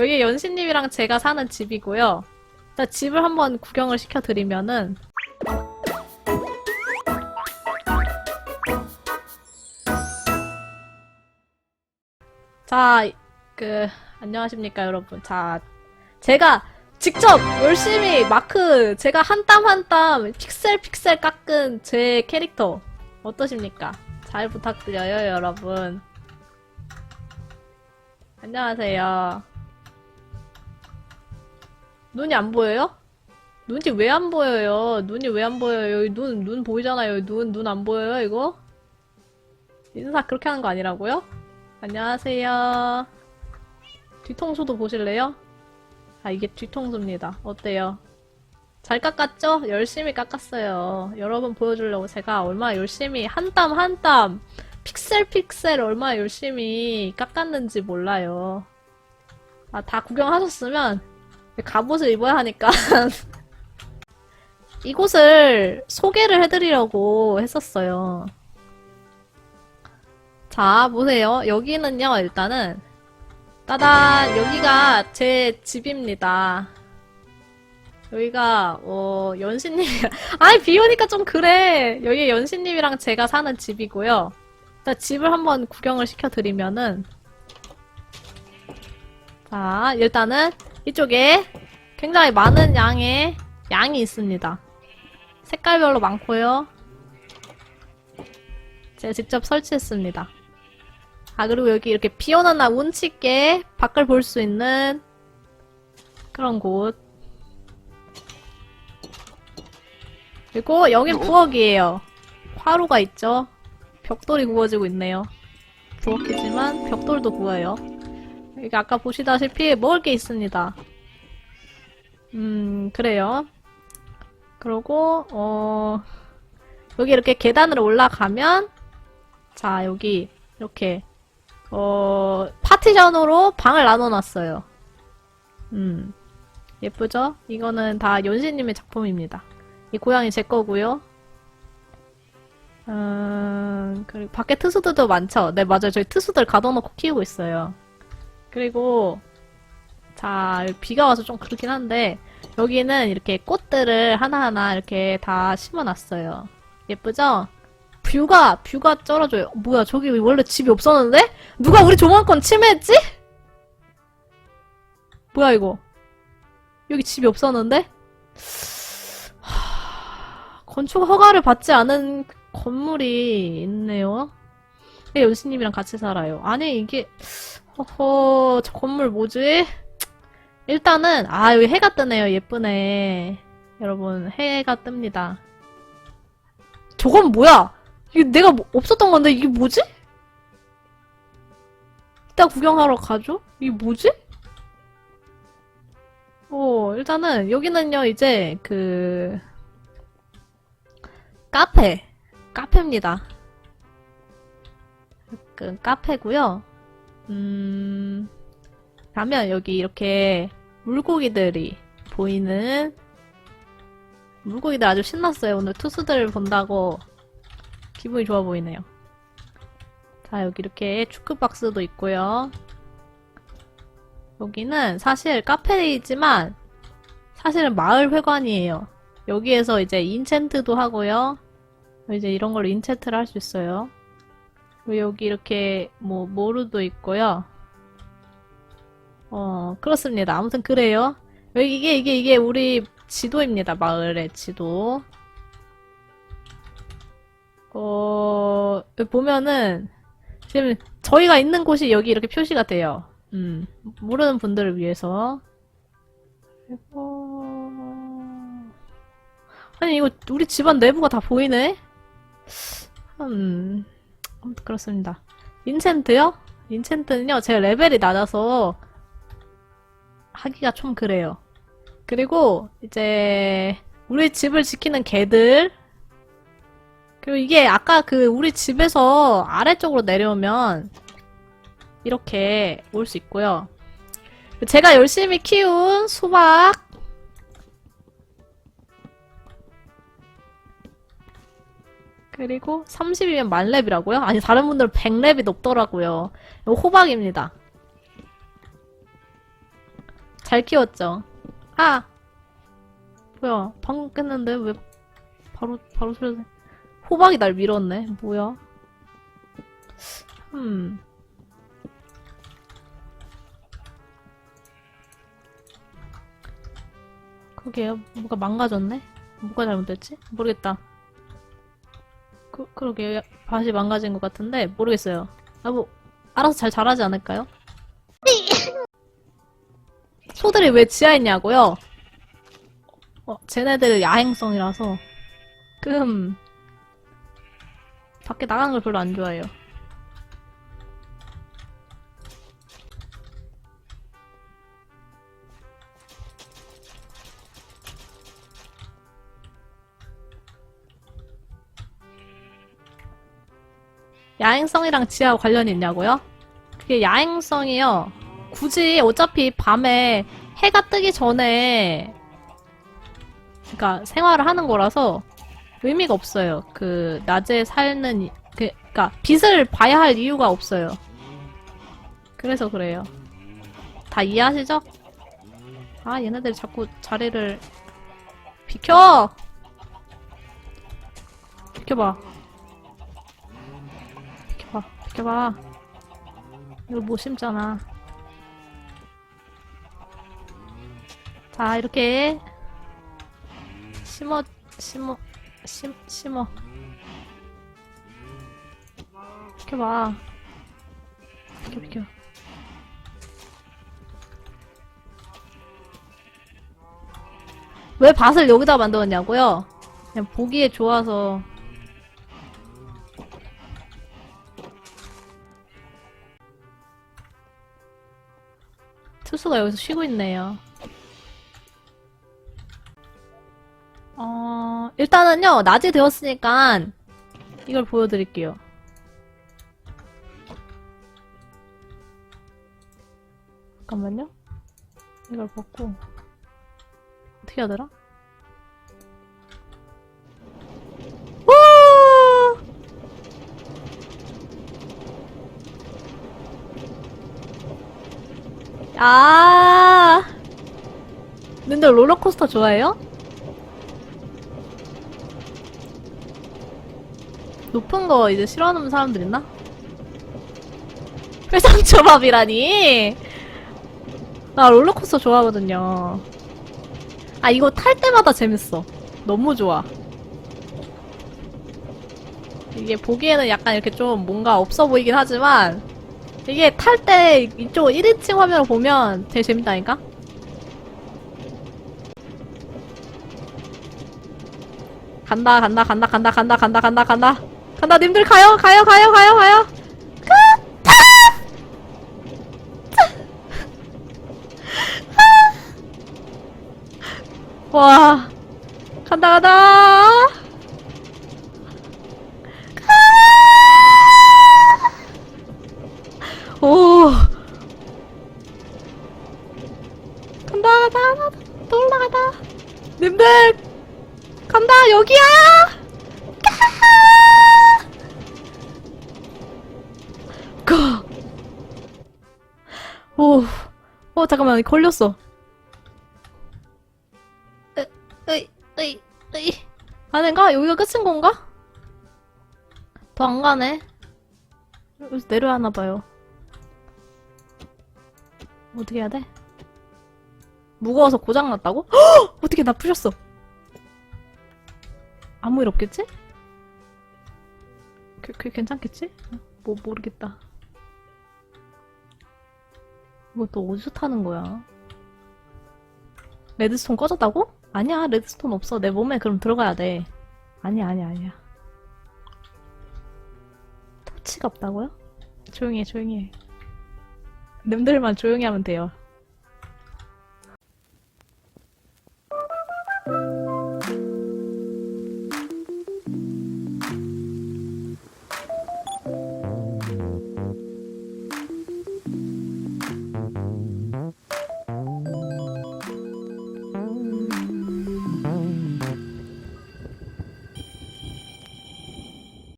여기 연신님이랑 제가 사는 집이고요. 자, 집을 한번 구경을 시켜드리면은 자, 그 안녕하십니까 여러분. 자, 제가 직접 열심히 마크 제가 한 땀 한 땀 픽셀 픽셀 깎은 제 캐릭터 어떠십니까? 잘 부탁드려요, 여러분. 안녕하세요. 눈이 안 보여요? 눈이 왜 안 보여요? 눈이 왜 안 보여요? 눈, 눈 보이잖아요. 눈, 눈 안 보여요, 이거? 인사 그렇게 하는 거 아니라고요? 안녕하세요. 뒤통수도 보실래요? 아, 이게 뒤통수입니다. 어때요? 잘 깎았죠? 열심히 깎았어요. 여러분 보여주려고 제가 얼마나 열심히 한 땀 한 땀 픽셀 픽셀 얼마나 열심히 깎았는지 몰라요. 아, 다 구경하셨으면 갑옷을 입어야 하니까 이곳을 소개를 해드리려고 했었어요. 자, 보세요. 여기는요, 일단은 따단 여기가 제 집입니다. 여기가 어 연신님 아이 비 오니까 좀 그래. 여기 연신님이랑 제가 사는 집이고요. 자, 집을 한번 구경을 시켜드리면은 자, 일단은 이쪽에 굉장히 많은 양의 양이 있습니다. 색깔별로 많고요. 제가 직접 설치했습니다. 아, 그리고 여기 이렇게 비 오는 날 운치 있게 밖을 볼 수 있는 그런 곳. 그리고 여긴 부엌이에요. 화로가 있죠. 벽돌이 구워지고 있네요. 부엌이지만 벽돌도 구워요. 여기 아까 보시다시피 먹을 게 있습니다. 음, 그래요. 그리고, 어, 여기 이렇게 계단으로 올라가면, 자, 여기, 이렇게, 어, 파티션으로 방을 나눠 놨어요. 음, 예쁘죠? 이거는 다 연신님의 작품입니다. 이 고양이 제 거고요. 음, 그리고 밖에 트수들도 많죠? 네, 맞아요. 저희 트수들 가둬놓고 키우고 있어요. 그리고, 자, 비가 와서 좀 그렇긴 한데, 여기는 이렇게 꽃들을 하나하나 이렇게 다 심어놨어요. 예쁘죠? 뷰가, 뷰가 쩔어줘요. 뭐야, 저기 원래 집이 없었는데? 누가 우리 조망권 침해했지? 뭐야, 이거. 여기 집이 없었는데? 하... 건축 허가를 받지 않은 건물이 있네요. 네, 연수님이랑 같이 살아요. 아니, 이게, 허허, 저 건물 뭐지? 일단은, 아, 여기 해가 뜨네요. 예쁘네. 여러분, 해가 뜹니다. 저건 뭐야? 이게 내가 뭐- 없었던 건데, 이게 뭐지? 이따 구경하러 가죠? 이게 뭐지? 어, 일단은, 여기는요, 이제, 그, 카페. 카페입니다. 그, 카페고요 음, 가면 여기 이렇게 물고기들이 보이는 물고기들 아주 신났어요. 오늘 투수들 본다고 기분이 좋아 보이네요. 자, 여기 이렇게 축구 박스도 있고요. 여기는 사실 카페이지만 사실은 마을 회관이에요. 여기에서 이제 인챈트도 하고요. 이제 이런 걸로 인챈트를 할 수 있어요. 여기 이렇게 뭐 모루도 있고요. 어, 그렇습니다. 아무튼 그래요. 여기 이게 이게 이게 우리 지도입니다. 마을의 지도. 어, 보면은 지금 저희가 있는 곳이 여기 이렇게 표시가 돼요. 음, 모르는 분들을 위해서. 그리고 아니 이거 우리 집안 내부가 다 보이네. 음, 아무튼 그렇습니다. 인챈트요? 인챈트는요, 제가 레벨이 낮아서 하기가 좀 그래요. 그리고 이제 우리 집을 지키는 개들 그리고 이게 아까 그 우리 집에서 아래쪽으로 내려오면 이렇게 올 수 있고요. 제가 열심히 키운 수박 그리고 30이면 만렙이라고요? 아니 다른 분들은 100렙이 높더라고요. 이거 호박입니다. 잘 키웠죠? 아! 뭐야, 방금 깼는데 왜 바로, 바로 소리 호박이 날 밀었네. 뭐야? 음. 그러게요. 뭐가 망가졌네? 뭐가 잘못됐지? 모르겠다. 그, 그러게요. 밭이 망가진 것 같은데, 모르겠어요. 아, 뭐, 알아서 잘 자라지 않을까요? 소들이 왜 지하에 있냐고요? 어, 쟤네들 야행성이라서. 끔. 밖에 나가는 걸 별로 안 좋아해요. 야행성이랑 지하 관련이 있냐고요? 그게 야행성이요. 굳이 어차피 밤에 해가 뜨기 전에 그러니까 생활을 하는 거라서 의미가 없어요. 그 낮에 살는 이- 그 그러니까 빛을 봐야 할 이유가 없어요. 그래서 그래요. 다 이해하시죠? 아 얘네들 자꾸 자리를 비켜! 비켜봐. 비켜봐. 이걸 못 심잖아. 자, 이렇게 심어, 심어, 심, 심어. 비켜봐. 비켜, 비켜. 왜 밭을 여기다 만들었냐고요? 그냥 보기에 좋아서. 투수가 여기서 쉬고 있네요. 어, 일단은요, 낮이 되었으니까 이걸 보여드릴게요. 잠깐만요. 이걸 벗고 어떻게 하더라? 아, 님들 롤러코스터 좋아해요? 높은 거 이제 싫어하는 사람들 있나? 회상초밥이라니? 나 롤러코스터 좋아하거든요. 아, 이거 탈 때마다 재밌어. 너무 좋아. 이게 보기에는 약간 이렇게 좀 뭔가 없어 보이긴 하지만, 이게 탈 때 이쪽 1인칭 화면을 보면 되게 재밌다니까? 간다, 간다, 간다, 간다, 간다, 간다, 간다, 간다. 간다, 님들 가요, 가요, 가요, 가요, 가요. 와, 간다, 간다. 님들, 간다, 여기야! 가! 오, 어, 잠깐만, 걸렸어. 아닌가? 여기가 끝인 건가? 더 안 가네. 여기서 내려야 하나 봐요. 어떻게 해야 돼? 무거워서 고장났다고? 헉! 어떻게 나 푸셨어? 아무 일 없겠지? 그, 그 괜찮겠지? 뭐 모르겠다. 이거 또 어디서 타는 거야? 레드스톤 꺼졌다고? 아니야, 레드스톤 없어. 내 몸에 그럼 들어가야 돼. 아니야, 아니야, 아니야. 토치가 없다고요? 조용히 해, 조용히 해. 님들만 조용히 하면 돼요.